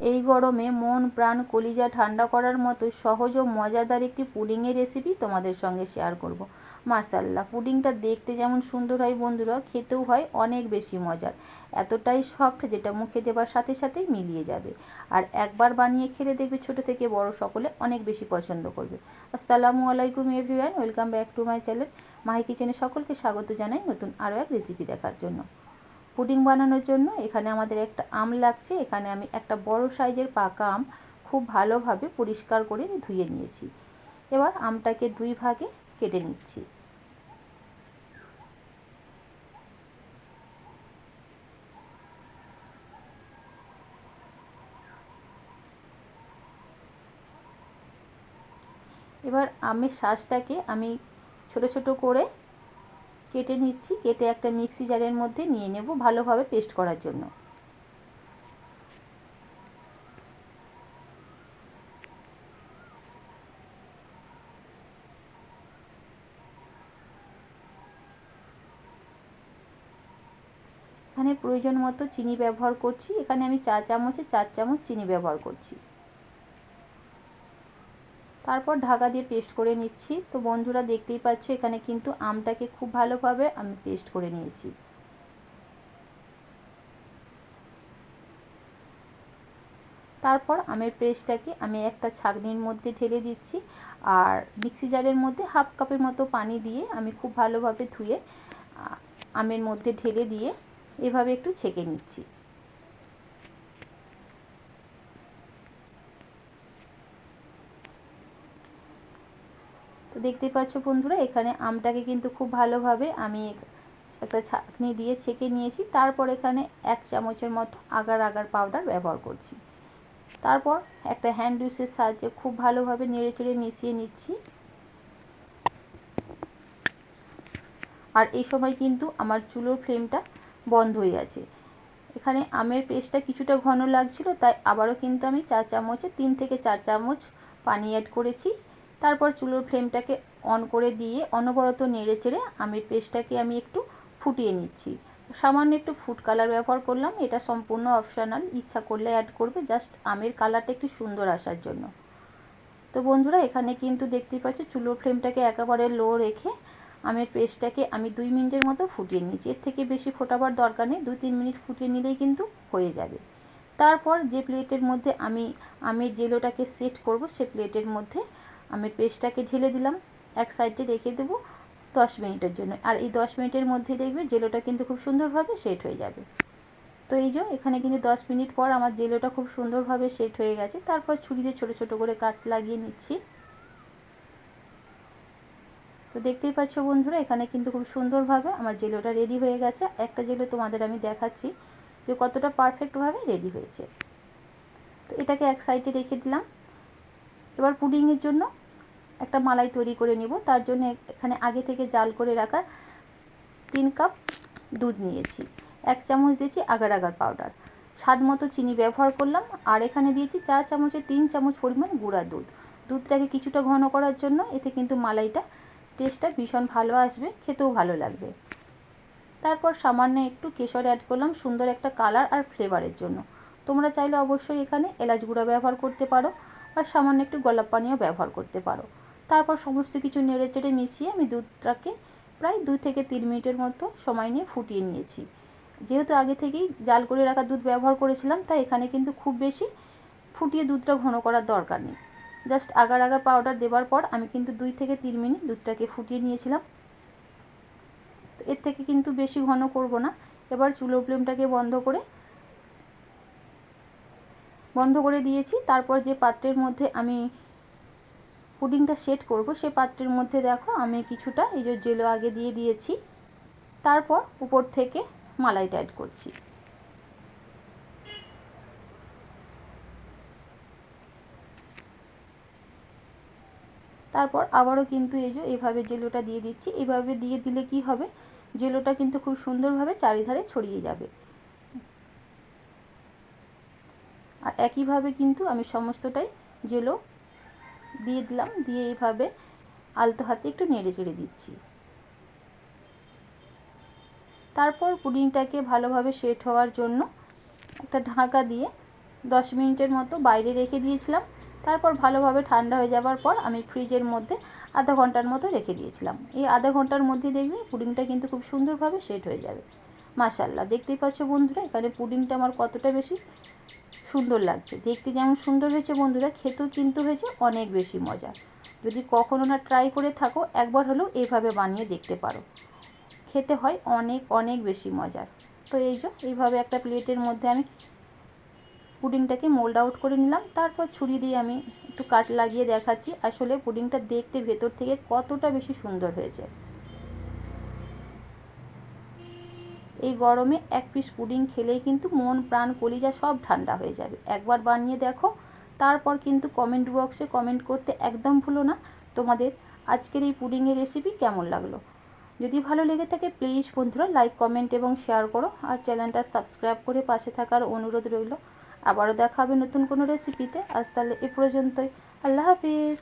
এই গরমে মন, প্রাণ, কলিজা ঠান্ডা করার মতো সহজ ও মজাদার একটি পুডিংয়ের রেসিপি তোমাদের সঙ্গে শেয়ার করব। মাসাল্লাহ পুডিংটা দেখতে যেমন সুন্দর হয় বন্ধুরা, খেতেও হয় অনেক বেশি মজার। এতটাই সফট যেটা মুখে দেবার সাথে সাথেই মিলিয়ে যাবে। আর একবার বানিয়ে খেলে দেখবে ছোট থেকে বড় সকলে অনেক বেশি পছন্দ করবে। আসসালামু আলাইকুম everyone welcome back to my channel Mahi কিচেনে সকলকে স্বাগত জানাই নতুন আরও এক রেসিপি দেখার জন্য। পুডিং বানানোর জন্য এখানে আমাদের একটা আম লাগছে। এখানে আমি একটা বড় সাইজের পাকা আম খুব ভালোভাবে পরিষ্কার করে ধুয়ে নিয়েছি। এবার আমটাকে দুই ভাগে কেটে নিচ্ছি। এবার আমের শ্বাসটাকে আমি ছোট ছোট করে কেটে নিচ্ছি, কেটে একটা মিক্সি জারের মধ্যে নিয়ে নেব ভালোভাবে পেস্ট করার জন্য। এখানে প্রয়োজন মতো চিনি ব্যবহার করছি। এখানে আমি চা চামচে চার চামচ চিনি ব্যবহার করছি। তারপর ঢাকা দিয়ে পেস্ট করে নিচ্ছি। তো বন্ধুরা দেখতেই পাচ্ছ, এখানে কিন্তু আমটাকে খুব ভালোভাবে আমি পেস্ট করে নিয়েছি। তারপর আমের পেস্টটাকে আমি একটা ছাগনির মধ্যে ঢেলে দিচ্ছি আর মিক্সি জারের মধ্যে হাফ কাপের মতো পানি দিয়ে আমি খুব ভালোভাবে ধুয়ে আমের মধ্যে ঢেলে দিয়ে এভাবে একটু ছেঁকে নিচ্ছি। তো দেখতেই পাচ্ছ বন্ধুরা, এখানে আমটাকে কিন্তু খুব ভালোভাবে আমি একটা ছাঁকনি দিয়ে ছেঁকে নিয়েছি। তারপর এখানে এক চামচের মতো আগার আগার পাউডার ব্যবহার করছি। তারপর একটা হ্যান্ড উইসের সাহায্যে খুব ভালোভাবে নেড়ে চেড়ে মিশিয়ে নিচ্ছি। আর এই সময় কিন্তু আমার চুলোর ফ্লেমটা বন্ধ হয়ে আছে। এখানে আমের পেস্টটা কিছুটা ঘন লাগছিল, তাই আবারও কিন্তু আমি চা চামচে, তিন থেকে চার চামচ পানি অ্যাড করেছি। তারপর চুলোর ফ্লেমটাকে অন করে দিয়ে অনবরত নেড়ে চেড়ে আমের পেস্টটাকে আমি একটু ফুটিয়ে নিচ্ছি। সামান্য একটু ফুড কালার ব্যবহার করলাম, এটা সম্পূর্ণ অপশানাল ইচ্ছা করলে অ্যাড করবে জাস্ট আমের কালারটা একটু সুন্দর আসার জন্য। তো বন্ধুরা, এখানে কিন্তু দেখতেই পাচ্ছ, চুলোর ফ্লেমটাকে একেবারে লো রেখে আমের পেস্টটাকে আমি দুই মিনিটের মতো ফুটিয়ে নিয়েছি এর থেকে বেশি ফোটাবার দরকার নেই দুই তিন মিনিট ফুটিয়ে নিলেই কিন্তু হয়ে যাবে। তারপর যে প্লেটের মধ্যে আমি আমের জেলোটাকে সেট করব, সে প্লেটের মধ্যে আমের পেস্টটাকে ঢেলে দিলাম, এক সাইডে রেখে দেবো দশ মিনিটের জন্য। আর এই দশ মিনিটের মধ্যে দেখবে জেলোটা কিন্তু খুব সুন্দরভাবে সেট হয়ে যাবে। তো এই যে, এখানে কিন্তু দশ মিনিট পর আমার জেলোটা খুব সুন্দরভাবে সেট হয়ে গেছে। তারপর ছুরিতে ছোট ছোট করে কাট লাগিয়ে নিচ্ছি। তো দেখতেই পাচ্ছ বন্ধুরা, এখানে কিন্তু খুব সুন্দরভাবে আমার জেলোটা রেডি হয়ে গেছে। একটা জেলো তোমাদের আমি দেখাচ্ছি যে কতটা পারফেক্টভাবে রেডি হয়েছে। তো এটাকে এক সাইডে রেখে দিলাম। এবার পুডিংয়ের জন্য একটা মালাই তৈরি করে নিব। তার জন্য এখানে আগে থেকে জাল করে রাখা তিন কাপ দুধ নিয়েছি, এক চামচ দিয়েছি আগার আগার পাউডার স্বাদ মতো চিনি ব্যবহার করলাম, আর এখানে দিয়েছি চা চামচে তিন চামচ পরিমাণ গুঁড়া দুধ। দুধটাকে কিছুটা ঘন করার জন্য এতে কিন্তু মালাইটা টেস্টটা ভীষণ ভালো আসবে, খেতেও ভালো লাগবে। তারপর সামান্য একটু কেশর অ্যাড করলাম, সুন্দর একটা কালার আর ফ্লেভারের জন্য। তোমরা চাইলে অবশ্যই এখানে এলাচ গুঁড়া ব্যবহার করতে পারো। বা সামান্য একটু গোলাপ পানিও ব্যবহার করতে পারো। তারপর সমস্ত কিছু নেড়ে চেড়ে মিশিয়ে আমি দুধটাকে প্রায় দুই থেকে তিন মিনিটের মতো সময় নিয়ে ফুটিয়ে নিয়েছি। যেহেতু আগে থেকেই জাল করে রাখা দুধ ব্যবহার করেছিলাম, তাই এখানে কিন্তু খুব বেশি ফুটিয়ে দুধটা ঘন করার দরকার নেই। জাস্ট আগার আগার পাউডার দেওয়ার পর আমি কিন্তু দুই থেকে তিন মিনিট দুধটাকে ফুটিয়ে নিয়েছিলাম। এর থেকে কিন্তু বেশি ঘন করব না। এবার চুলোর ফ্লেমটাকে বন্ধ করে বন্ধ করে দিয়েছি। তারপর যে পাত্রের মধ্যে আমি পুডিংটা সেট করব, সে পাত্রের মধ্যে দেখো আমি কিছুটা এই যে জেলো আগে দিয়ে দিয়েছি। তারপর উপর থেকে মালাইটা অ্যাড করছি। তারপর আবারও কিন্তু এই যে এভাবে জেলোটা দিয়ে দিচ্ছি। এভাবে দিয়ে দিলে কি হবে? জেলোটা কিন্তু খুব সুন্দরভাবে চারিধারে ছড়িয়ে যাবে। আর একইভাবে কিন্তু আমি সমস্তটাই জেলো দিয়ে দিলাম, দিয়ে এইভাবে আলতো হাতে একটু নেড়ে চেড়ে দিচ্ছি। তারপর পুডিংটাকে ভালোভাবে সেট হওয়ার জন্য একটা ঢাকা দিয়ে দশ মিনিটের মতো বাইরে রেখে দিয়েছিলাম। তারপর ভালোভাবে ঠান্ডা হয়ে যাওয়ার পর আমি ফ্রিজের মধ্যে আধা ঘণ্টার মতো রেখে দিয়েছিলাম। এই আধা ঘণ্টার মধ্যে দেখবে পুডিংটা কিন্তু খুব সুন্দরভাবে সেট হয়ে যাবে। মাশাল্লাহ দেখতেই পাচ্ছ বন্ধুরা, এখানে পুডিংটা আমার কতটা বেশি সুন্দর লাগছে। দেখতে যেমন সুন্দর হয়েছে বন্ধুরা, খেতেও কিন্তু হয়েছে অনেক বেশি মজা। যদি কখনো না ট্রাই করে থাকো, একবার হলেও এইভাবে বানিয়ে দেখতে পারো। খেতে হয় অনেক অনেক বেশি মজার তো এই যে, এইভাবে একটা প্লেটের মধ্যে আমি পুডিংটাকে মোল্ড আউট করে নিলাম। তারপর ছুরি দিয়ে আমি একটু কাট লাগিয়ে দেখাচ্ছি। আসলে পুডিংটা দেখতে ভেতর থেকে কতটা বেশি সুন্দর হয়েছে। এই গরমে এক পিস পুডিং খেলেই কিন্তু মন, প্রাণ, কলিজা সব ঠান্ডা হয়ে যাবে। একবার বানিয়ে দেখো, তারপর কিন্তু কমেন্ট বক্সে কমেন্ট করতে একদম ভুলো না তোমাদের আজকের এই পুডিংয়ের রেসিপি কেমন লাগল। যদি ভালো লেগে থাকে প্লিজ বন্ধুরা লাইক কমেন্ট এবং শেয়ার করো আর চ্যানেলটা সাবস্ক্রাইব করে পাশে থাকার অনুরোধ রইল। আবারও দেখা হবে নতুন কোনো রেসিপিতে আজ তাহলে এ পর্যন্তই। আল্লাহ হাফিজ।